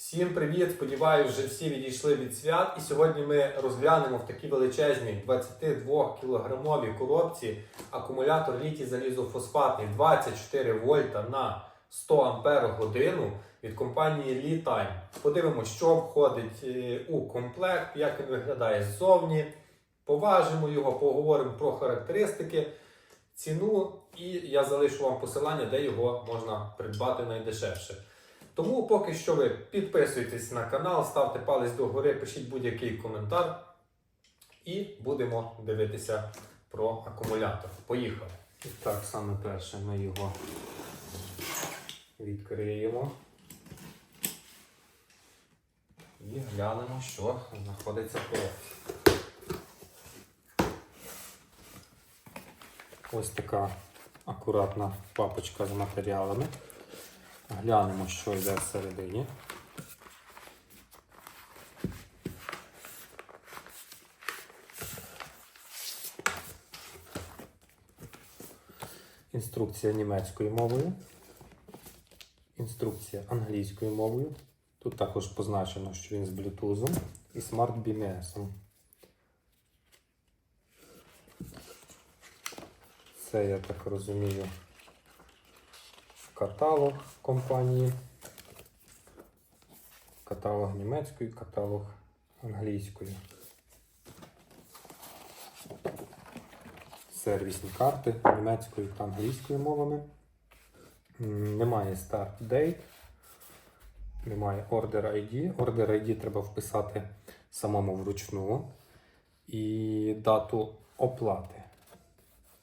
Всім привіт! Сподіваюсь, вже всі відійшли від свят. І сьогодні ми розглянемо в такій величезній 22 кілограмовій коробці акумулятор літій залізофосфатний 24 вольта на 100 ампер годину від компанії Litime. Подивимося, що входить е, у комплект, як він виглядає ззовні. Поважимо його, поговоримо про характеристики, ціну, і я залишу вам посилання, де його можна придбати найдешевше. Тому поки що ви підписуйтесь на канал, ставте палець догори, пишіть будь-який коментар. І будемо дивитися про акумулятор. Поїхали. І так, саме перше ми його відкриємо. І глянемо, що знаходиться в коробці. Ось така акуратна папочка з матеріалами. Глянемо, що йде всередині. Інструкція німецькою мовою. Інструкція англійською мовою. Тут також позначено, що він з Bluetooth і Smart BMS. Це, я так розумію, каталог компанії. Каталог німецькою, каталог англійською. Сервісні карти німецькою та англійською мовами. Немає Start Date, немає Order ID. Order ID треба вписати самому вручну. І дату оплати.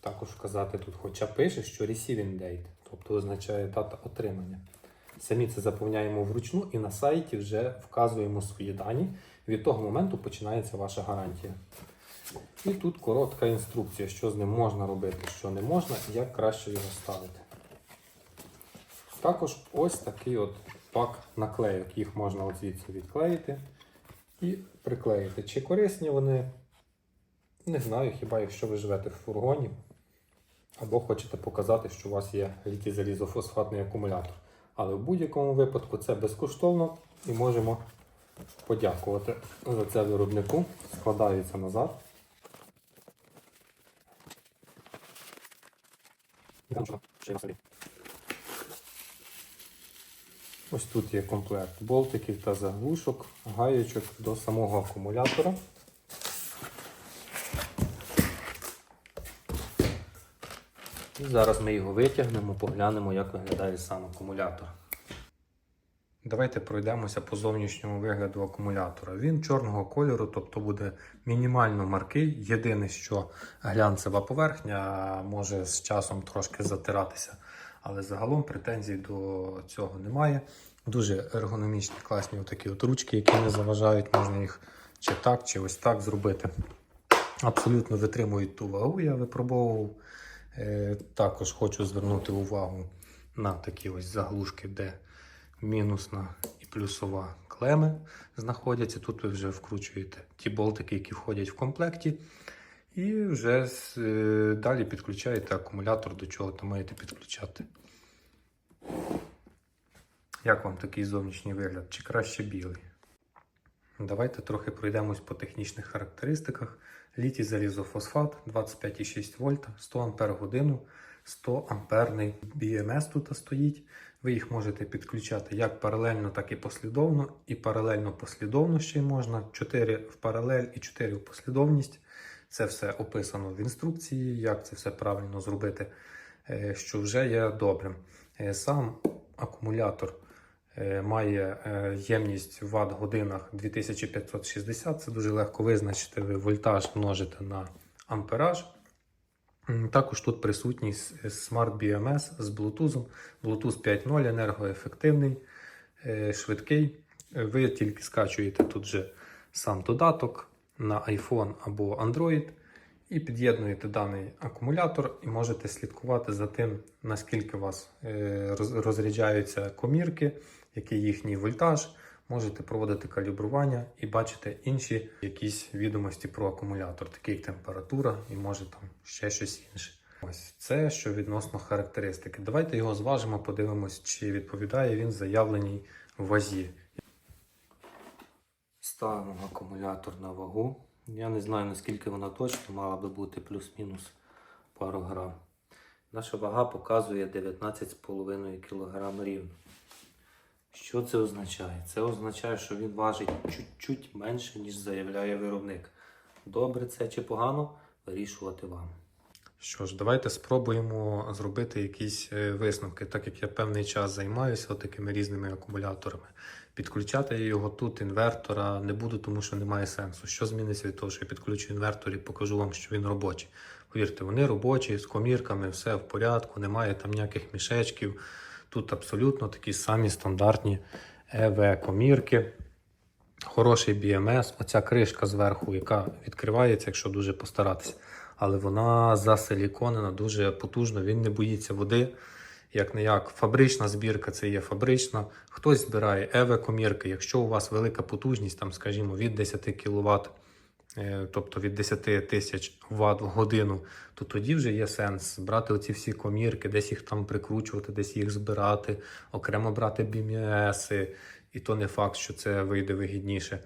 Також вказати тут, хоча пише, що Receiving Date, тобто означає дата отримання. Самі це заповняємо вручну і на сайті вже вказуємо свої дані. Від того моменту починається ваша гарантія. І тут коротка інструкція, що з ним можна робити, що не можна, і як краще його ставити. Також ось такий от пак наклейок. Їх можна от звідси відклеїти і приклеїти. Чи корисні вони? Не знаю, хіба якщо ви живете в фургоні або хочете показати, що у вас є літій залізофосфатний акумулятор. Але в будь-якому випадку це безкоштовно і можемо подякувати за це виробнику. Складається назад. Ось тут є комплект болтиків та заглушок, гаєчок до самого акумулятора. І зараз ми його витягнемо, поглянемо, як виглядає сам акумулятор. Давайте пройдемося по зовнішньому вигляду акумулятора. Він чорного кольору, тобто буде мінімально маркий. Єдине, що глянцева поверхня може з часом трошки затиратися. Але загалом претензій до цього немає. Дуже ергономічні, класні такі от ручки, які не заважають, можна їх чи так, чи ось так зробити. Абсолютно витримують ту вагу, я випробовував. Е, Також хочу звернути увагу на такі ось заглушки, де мінусна і плюсова клеми знаходяться. Тут ви вже вкручуєте ті болтики, які входять в комплекті. І вже е, далі підключаєте акумулятор, до чого то маєте підключати. Як вам такий зовнішній вигляд? Чи краще білий? Давайте трохи пройдемось по технічних характеристиках. Літій залізофосфат 25,6 вольта, 100 ампер годину, 100 амперний BMS тут стоїть. Ви їх можете підключати як паралельно, так і послідовно. І паралельно послідовно ще й можна. 4 в паралель і 4 в послідовність. Це все описано в інструкції, як це все правильно зробити, е, що вже є добрим. Е, Сам акумулятор має е, ємність в ватт-годинах 2560. Це дуже легко визначити. Ви вольтаж множите на ампераж. Також тут присутній Smart BMS з Bluetooth. Bluetooth 5.0 енергоефективний, е, швидкий. Е, Ви тільки скачуєте тут же сам додаток на iPhone або Android і під'єднуєте даний акумулятор і можете слідкувати за тим, наскільки у вас е, розряджаються комірки, який їхній вольтаж. Можете проводити калібрування і бачити інші якісь відомості про акумулятор, такі як температура і може там ще щось інше. Ось це що відносно характеристики. Давайте його зважимо, подивимось, чи відповідає він заявленій вазі. Ставимо акумулятор на вагу. Я не знаю наскільки вона точно, мала би бути плюс-мінус пару грам. Наша вага показує 19,5 кг рівно. Що це означає? Це означає, що він важить чуть-чуть менше, ніж заявляє виробник. Добре це чи погано, вирішувати вам. Що ж, давайте спробуємо зробити якісь е, висновки, так як я певний час займаюся такими різними акумуляторами. Підключати його тут, інвертора, не буду, тому що немає сенсу. Що зміниться від того, що я підключу інвертор і покажу вам, що він робочий. Повірте, вони робочі, з комірками, все в порядку, немає там ніяких мішечків. Тут абсолютно такі самі стандартні ЕВ-комірки. Хороший BMS, оця кришка зверху, яка відкривається, якщо дуже постаратися. Але вона засиліконена дуже потужно, він не боїться води. Як не як фабрична збірка, це є фабрична. Хтось збирає ЕВ-комірки. Якщо у вас велика потужність, там, скажімо, від 10 кВт, тобто від 10 тисяч Вт в годину, то тоді вже є сенс брати оці всі комірки, десь їх там прикручувати, десь їх збирати, окремо брати BMS, і то не факт, що це вийде вигідніше.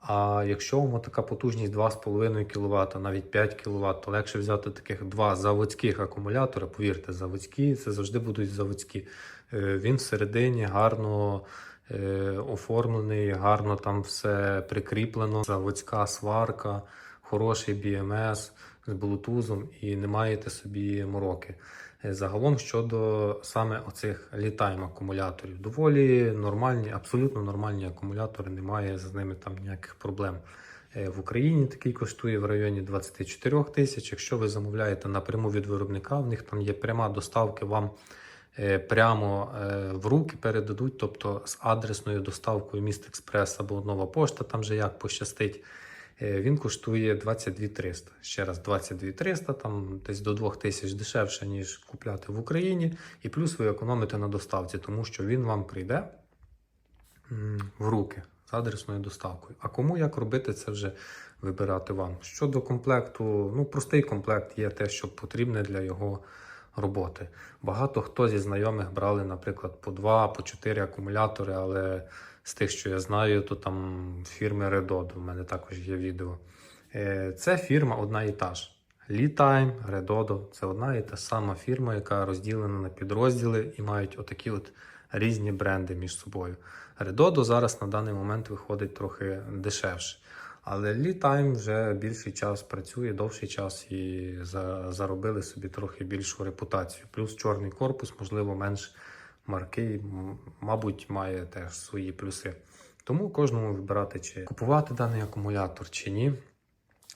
А якщо вам така потужність 2,5 кВт, навіть 5 кВт, то легше взяти таких два заводських акумулятори. Повірте, заводські це завжди будуть заводські. Е, Він всередині гарно е, оформлений, гарно там все прикріплено. Заводська сварка, хороший BMS з блутузом і не маєте собі мороки. Е, Загалом щодо саме оцих літайм акумуляторів, доволі нормальні, абсолютно нормальні акумулятори, немає з ними там ніяких проблем. Е, В Україні такий коштує в районі 24 тисяч. Якщо ви замовляєте напряму від виробника, в них там є пряма доставка вам прямо е, в руки передадуть, тобто з адресною доставкою міст Експрес або нова пошта, там же як пощастить. Е, Він коштує 22 300. Ще раз 22 300, там десь до 2 тисяч дешевше, ніж купляти в Україні. І плюс ви економите на доставці, тому що він вам прийде в руки з адресною доставкою. А кому як робити, це вже вибирати вам. Щодо комплекту, ну простий комплект є те, що потрібне для його роботи. Багато хто зі знайомих брали, наприклад, по 2, по 4 акумулятори, але з тих, що я знаю, то там фірми Redodo, у мене також є відео. Е, Це фірма одна і та ж. Літайм, Redodo – це одна і та сама фірма, яка розділена на підрозділи і мають отакі от різні бренди між собою. Redodo зараз на даний момент виходить трохи дешевше. Але Літайм вже більший час працює, довший час і заробили собі трохи більшу репутацію. Плюс чорний корпус, можливо, менш маркий, м- мабуть, має теж свої плюси. Тому кожному вибирати, чи купувати даний акумулятор, чи ні.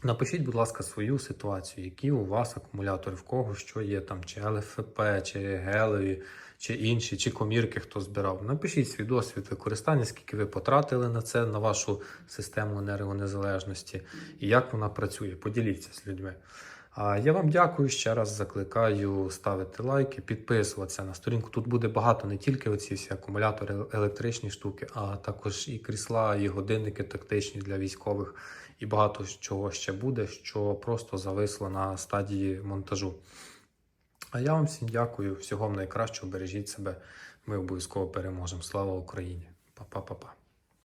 Напишіть, будь ласка, свою ситуацію, які у вас акумулятори, в кого що є там, чи ЛФП, чи гелеві, чи інші, чи комірки хто збирав. Напишіть свій досвід використання, скільки ви потратили на це, на вашу систему енергонезалежності і як вона працює. Поділіться з людьми. А я вам дякую ще раз. Закликаю ставити лайки, підписуватися на сторінку. Тут буде багато не тільки оці всі акумулятори, електричні штуки, а також і крісла, і годинники тактичні для військових, і багато чого ще буде, що просто зависло на стадії монтажу. А я вам всім дякую. Всього вам найкращого. Бережіть себе. Ми обов'язково переможемо. Слава Україні! Па-па-па-па.